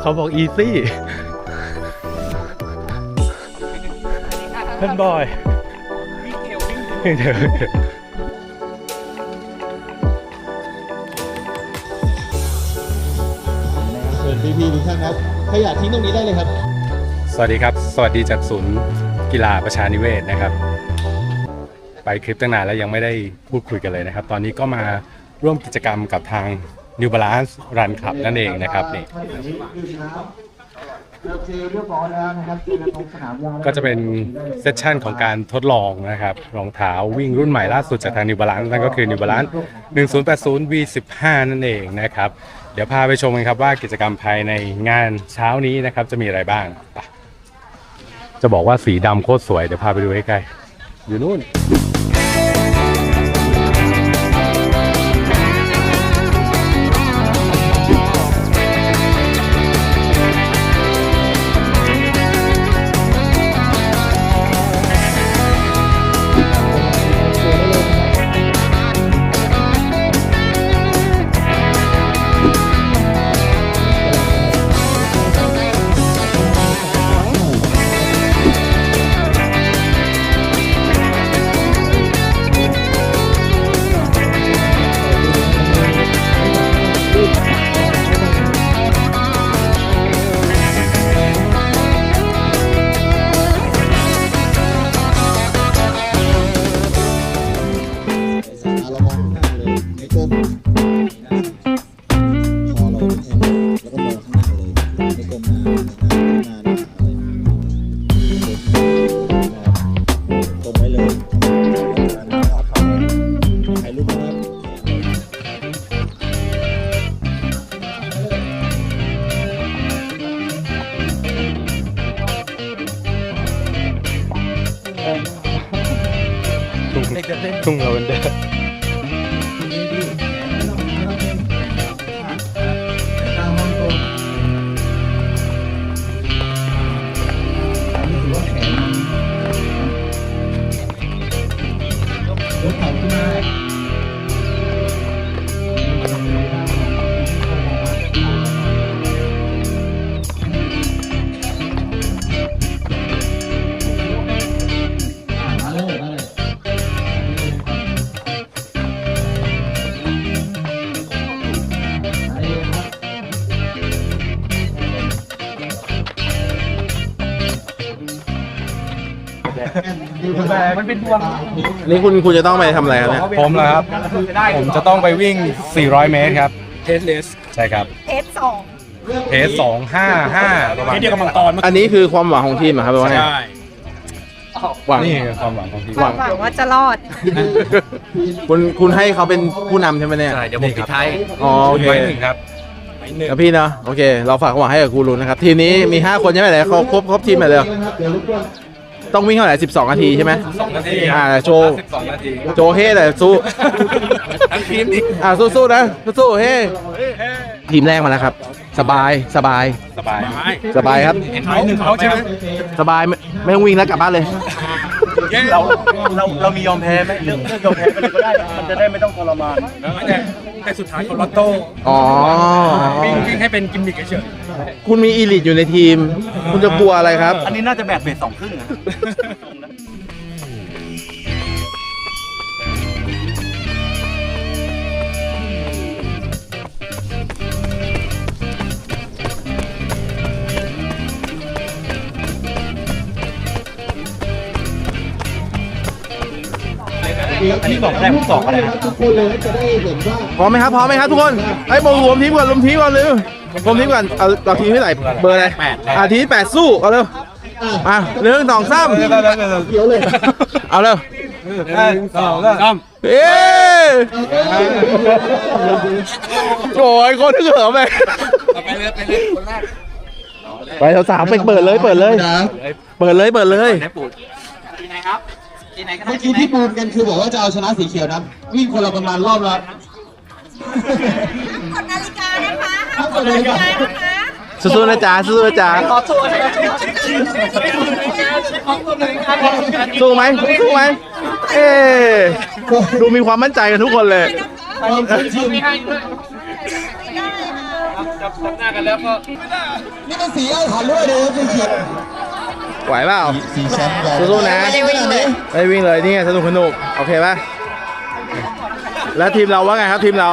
เขาบอกอีซี่เพื่อนบอยเดี๋ยวเดี๋ยวเชิญพี่ๆทุกท่านครับขยะทิ้งตรงนี้ได้เลยครับ สวัสดีครับ สวัสดีจากศูนย์กีฬาประชานิเวศนะครับ ไปคลิปตั้งนานแล้วยังไม่ได้พูดคุยกันเลยนะครับ ตอนนี้ก็มาร่วมกิจกรรมกับทาง New Balance Run Club นั่นเองนะครับนี่ก็จะเป็นเซสชั่นของการทดลองนะครับรองเท้าวิ่งรุ่นใหม่ล่าสุดจากทาง New Balance นั่นก็คือ New Balance 1080 V15 นั่นเองนะครับ เดี๋ยวพาไปชมกันครับว่ากิจกรรมภายในงานเช้านี้นะครับจะมีอะไรบ้างไปจะบอกว่าสีดำโคตรสวย เดี๋ยวพาไปดูใกล้ๆอยู่นู่น ทุ่งลาเวนเดอร์นี่ คุณคุณจะต้องไปทำอะไรครับเนี่ยผมเหรอครับ ผมจะต้องไปวิ่ง 400 เมตรครับ เทสเลส ใช่ครับ เทสสองเทสสองห้าห้าประมาณเดียวกับมังกรอันนี้คือความหวังของทีมเหรอครับหรือว่าไงใช่หวังนี่คือความหวังของทีมหวังว่าจะรอด คุณคุณให้เขาเป็นผู้นำใช่ไหมเนี่ยใช่เดี๋ยวผมปิดท้ายอ๋อโอเคไว้หนึ่งครับแล้วพี่เนาะโอเค เราฝากความหวังให้กับกูรุนนะครับ ทีมนี้มี 5 คนใช่ไหมไหนเขาครบครบทีมไปเลย ต้องวิ่งเท่าไหร่12 นาทีใช่ไหม2นาทีอ่าโชว์12นาทีโจเฮ่แต่สู้ ทั้งทีมนี้อ่าสู้ๆนะสู้ๆเฮ้ทีมแรกมาแล้วครับ สบายสบายสบายสบายครับ เห็นท้ายหนึ่งเขาใช่ไหมสบายไม่ไม่ต้องวิ่งแล้วกลับบ้านเลย เราเราเรามียอมแพ้ไหมเรื่องเรื่องยอมแพ้ไปเลยก็ได้มันจะได้ไม่ต้องทรมานแต่แต่สุดท้ายเขาลอตโต้อ๋อ วิ่งวิ่งให้เป็นกิมมิคเฉย คุณมีอีลิทอยู่ในทีม คุณจะกลัวอะไรครับ อันนี้น่าจะแบกเบสสองครึ่งนะอันนี้บอกได้ผมสองก็ได้ทุกคนเลยจะได้เห็นว่าพร้อมไหมครับพร้อมไหมครับทุกคนไอ้ยบอกรวมทีมก่อนรวมทีมก่อนเลย รวมทีมก่อนเอาเราทีมที่ไหนเบอร์อะไรแปดอะทีมที่แปดสู้เอาเร็วอะหนึ่งสองสามเขียวเลยเอาเร็วสองสามเอ๊ะโอ้ยคนที่เขิมไปไปเลยไปเลยคนแรกไปสาวๆไปเปิดเลยเปิดเลยนะเปิดเลยเปิดเลยเมื่อกี้ที่บูมกันคือบอกว่าจะเอาชนะสีเขียวนะวิ่งคนละประมาณรอบละกดนาฬิกา นะคะห้ามกดนาฬิกานะคะสู้ๆนะจ๊ะสู้ๆนะจ๊ะสู้ไหมสู้ไหมเอ๊ะดูมีความมั่นใจกันทุกคนเลยนี่เป็นสีอาถรรพ์ด้วยเลยสีเขียวไหวเปล่าสีแชมป์สู้ๆนะไม่ได้วิ่งเลยไปวิ่งเลยนี่ไงสนุกสนุกโอเคป่ะแล้วทีมเราว่าไงครับทีมเรา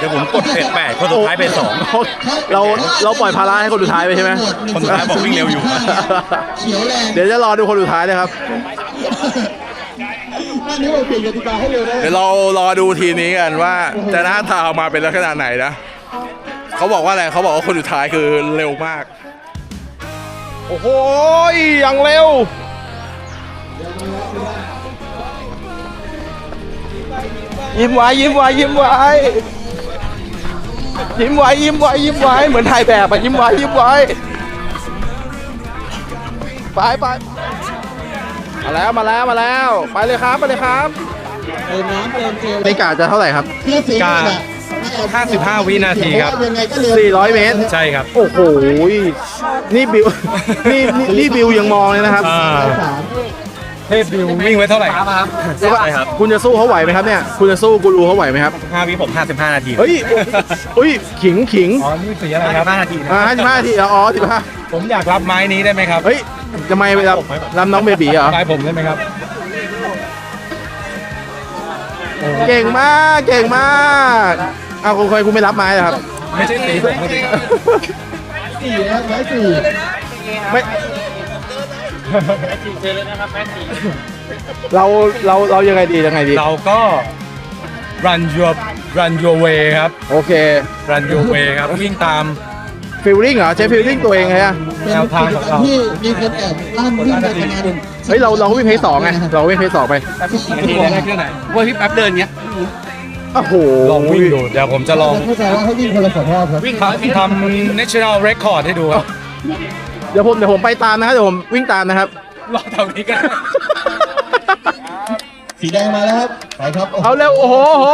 เดี๋ยวผมกดเพจแปดคนสุดท้ายเป็นสองเราเราปล่อยภาระให้คนสุดท้ายไปใช่ไหมคนสุดท้ายบอกวิ่งเร็วอยู่ เขียวแรงเดี๋ยวจะรอดูคนสุดท้ายนะครับอันนี้ผมเปลี่ยนกติกาให้เร็วได้เดี๋ยวเรารอดูทีมนี้กันว่าจะหน้าตาออกมาเป็นลักษณะไหนนะเขาบอกว่าอะไรเขาบอกว่าคนสุดท้ายคือเร็วมาก โอ้โหอย่างเร็วยิ้มไว้ยิ้มไว้ยิ้มไว้ ยิ้มไว้ยิ้มไว้ยิ้มไว้เหมือนถ่ายแบบอะยิ้มไว้ยิ้มไว้ไปไปมาแล้วมาแล้วมาแล้ว ไปเลยครับไปเลยครับเติมน้ำเติมเจลในกาจะเท่าไหร่ครับเพื่อสีกานี่แหละ55 วินาทีครับ ยังไงก็เร็ว400 เมตร ใช่ครับ โอ้โห นี่บิว นี่นี่นี่บิวยังมองเลยนะครับ อ่าสาม เทพดิววิ่งไว้เท่าไหร่ครับใช่ครับ คุณจะสู้เขาไหวไหมครับเนี่ย คุณจะสู้กูรูเขาไหวไหมครับห้าวิผมห้าสิบห้านาทีเฮ้ยเฮ้ยขิงขิงอ๋อนี่สีอะไรครับห้านาทีอ่าห้าสิบห้าทีอ๋อสิบห้าผมอยากรับไม้นี้ได้ไหมครับเฮ้ยจะไม่ไปรับรับน้องเบบีเหรอไม้ผมได้ไหมครับ เก่งมากเก่งมากเอาคุณเคยคุณไม่รับไม้เหรอครับ ไม่ใช่สีผมสิสี่ แล้วร้อยสี่ไม่เราเราเรายังไงดียังไงดี เราก็ run your run your way ครับ โอเค run your way ครับวิ่งตามฟิลลิ่งเหรอใช้ฟิลลิ่งตัวเองเลยอะแนวทางของเราที่มีคนแอบลั่นวิ่งไปประมาณเฮ้ยเราเราก็วิ่งเพจสองไงเราวิ่งเพจสองไปนาทีได้แค่ไหนว่าพี่แป๊บเดินเงี้ยโอ้โหลองวิ่งดูเดี๋ยวผมจะลองเข้าใจว่าให้วิ่งคนละสองรอบครับทำทำ national record ให้ดูครับ เดี๋ยวผมเดี๋ยวผมไปตามนะครับเดี๋ยวผมวิ่งตามนะครับ รอแถวนี้กันสีแดงมาแล้วครับไปครับเอาเร็วโอ้โหโอ้โห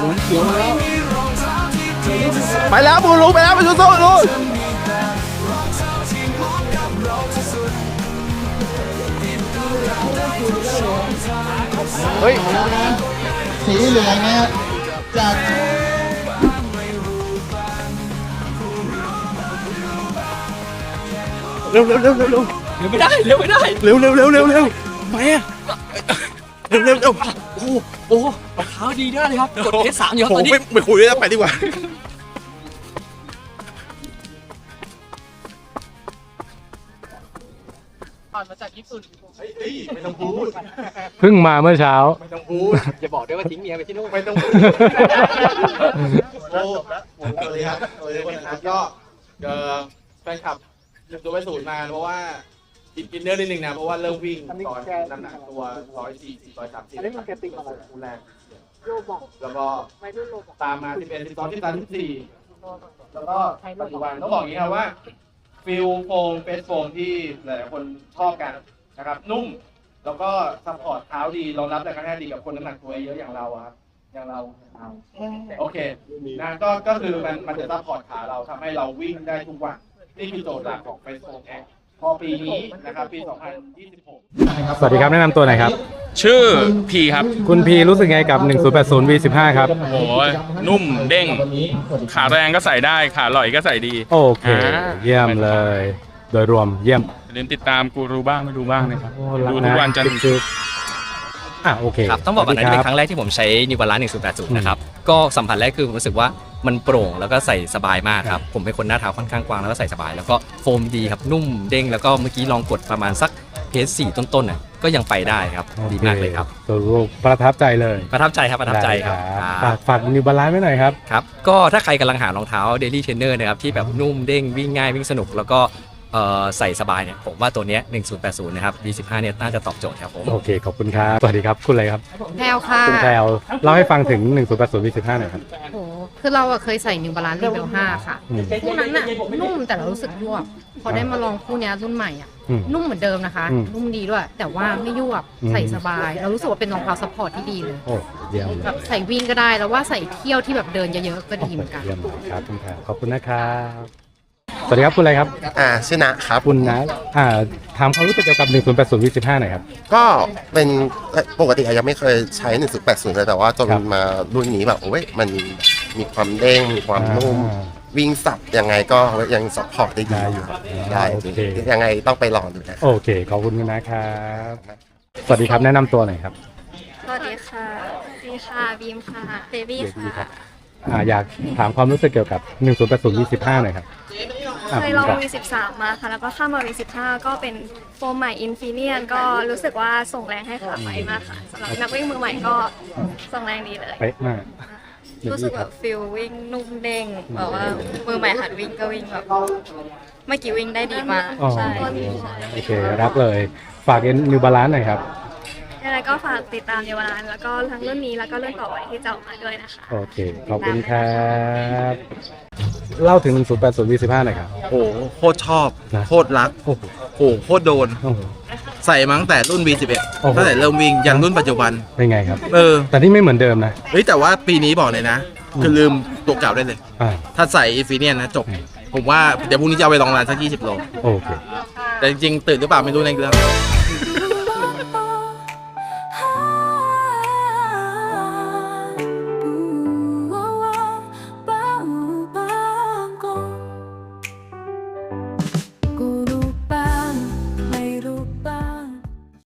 หมุนเขียวมาแล้วไปแล้วบูรูไปแล้วไปสู้ๆลูกเฮ้ย สีเหลืองนะครับจาก เร็วเร็วเร็วเร็วเร็วเร็วไม่ได้เร็วไม่ได้เร็วเร็วเร็วเร็วเร็วไปอะเร็วเร็วเร็วโอ้โอ้รองเท้าดีด้วยเลยครับกดเพจสามอยู่ครับโอ้ตอนนี้ไม่ไม่คุยแล้วไปดีกว่าเพิ่งมาเมื่อเช้าอย่าบอกด้วยว่าทิ้งเมียไปที่นู่นไม่ต้องโอ้สวัสดีครับสวัสดีคนนะครับก็เอ่อแฟนคลับหนึ่ง ตัวไปศูนย์มาเพราะว่าอินอินเนอร์นิดนึงนะเพราะว่าเริ่มวิ่งตอนน้ำหนักตัวร้อยสี่สิบร้อยสามสิบอันนี้มันแกติงอะไรแรงแล้วก็ตามมาสิบเอ็ดสิบสองสิบสามสิบสี่แล้วก็ปัจจุบันต้องบอกอย่างนี้ครับว่าฟิลโฟมเฟสโฟมที่หลายๆคนชอบกันนะครับ นุ่ม แล้วก็ซัพพอร์ตเท้าดีรองรับแต่กระแทกดีกับคนน้ำหนักตัวเยอะอย่างเราอะครับอย่างเรา โอเคนะก็ก็คือมันมันจะซัพพอร์ตขาเราทำให้เราวิ่งได้ทุกวัน นี่คือโจทย์หลักของ Facebook แอพอปีนี้นะครับปี 2026 สวัสดีครับแนะนำตัวหน่อยครับ ชื่อพีครับ คุณพีรู้สึกไงกับ 1080 V15 ครับ โอ้ยนุ่มเด้ง ขาแรงก็ใส่ได้ ขาหล่อยก็ใส่ดี โอเค อ่า เยี่ยมเลย โดยรวมเยี่ยมอย่าลืมติดตามกูรู้บ้างไม่รู้บ้างนะครับโอ้รัดูทุกวันจันทร์ถึงศุกร์ อะโอเคครับต้องบอกก่อนสนะวัสนี่ดีเป็นครั้งแรกที่ผมใช้ New Balance 1080 นะครับ ก็สัมผัสแรกคือผมรู้สึกว่ามันโปร่งแล้วก็ใส่สบายมากครับ ผมเป็นคนหน้าเท้าค่อนข้างกว้างแล้วก็ใส่สบาย แล้วก็โฟมดีครับนุ่มเด้งแล้วก็เมื่อกี้ลองกดประมาณสักเพจสี่ต้นๆน่ะก็ยังไปได้ครับดีมากเลยครับสรุปประทับใจเลย ประทับใจครับประทับใจครับได้ฝากฝากนิวบาลานซ์ไว้หน่อยครับครับ ก็ถ้าใครกำลังหารองเท้า Daily Trainer นะครับที่แบบนุ่มเด้งวิ่งง่ายวิ่งสนุกแล้วก็เอ่อ ใส่สบายเนี่ยผมว่าตัวเนี้ย1080 นะครับ V15 เนี่ยน่าจะตอบโจทย์ครับผม โอเค ขอบคุณครับ สวัสดีครับ คุณอะไรครับ แพลวค่ะคุณแพลวเล่าให้ฟังถึง 1080 V15 หน่อยครับ โอ้คือเราอะเคยใส่นิวบาลานซ์รีเบล5ค่ะ อืม คู่นั้นน่ะนุ่มแต่เรารู้สึกยวบ พอได้มาลองคู่เนี้ยรุ่นใหม่อะอืม นุ่มเหมือนเดิมนะคะ อืมนุ่มดีด้วย แต่ว่าไม่ยวบอืม ใส่สบาย เรารู้สึกว่าเป็นรองเท้าซัพพอร์ตที่ดีเลยโอ้เยี่ยมเลแบบยใส่วิ่งก็ได้แล้วว่าใส่เที่ยวที่แบบเดินเยอะๆก็ดีเหมือนกัน เยี่ยมเลยครับคุณแพลวขอบคุณนะครับ สวัสดีครับคุณอะไรครับอ่าชื่อนะครับคุณนะอ่าถามความรู้สึกเกี่ยวกับ1080 V15 หน่อยครับ ก็เป็นเอ่อปกติอายังไม่เคยใช้ 1080 เลยแต่ว่าจนครับมารุ่นนี้แบบโอ้ยมันมีความเด้งมีความนุ่ม อ่าวิ่งสับยังไงก็ยังซัพพอร์ตได้ดีได้อยู่ได้โอเค ยังไงต้องไปลองดูนะโอเค ขอบคุณนะครับ สวัสดีครับแนะนำตัวหน่อยครับสวัสดีค่ะสวัสดีค่ะ บีมค่ะ เบบี้เบบี้ครัค่ะบอ่าอยากถามความรู้สึกเกี่ยวกับ1080 V15 หน่อยครับอะ เคยลองครับ V13 มาค่ะ แล้วก็ข้ามมา V15 ก็เป็นโฟมใหม่ Infineon ก็รู้สึกว่าส่งแรงให้ขาไปมากค่ะสำหรับนักวิ่งมือใหม่ก็ส่งแรงดีเลย เป๊ะมาก รู้สึกแบบฟิลวิ่งนุ่มเด้งแบบว่ามือใหม่หัดวิ่งก็วิ่งแบบเมื่อกี้วิ่งได้ดีมากอ๋อ ใช่โอเค รับเลย ฝากเอ็นนิวบาลานซ์หน่อยครับ ยังไงก็ฝากติดตามเยาวรานแล้วก็ทั้งรุ่นนี้แล้วก็รุ่นต่อไปที่จะออกมาด้วยนะคะ โอเค ขอบคุณครับ เล่าถึง 1080 V15 หน่อยครับ โอ้โหโคตรชอบ นะ โคตรรัก โอ้โหโอ้โหโคตรโดน โอ้โห ใส่มาตั้งแต่รุ่น V11 โอ้โห ตั้งแต่เริ่มวิ่งยันรุ่นปัจจุบัน เป็นไงครับ เออ แต่นี่ไม่เหมือนเดิมนะเฮ้ยแต่ว่าปีนี้บอกเลยนะ คือลืมตัวเก่าได้เลย อ่าถ้าใส่อีฟีเนียนนะจบ ผมว่าเดี๋ยวพรุ่งนี้จะเอาไปลองรันสัก 20 โล โอเค แต่จริงๆ ตื่นหรือเปล่าไม่รู้ในเรื่อง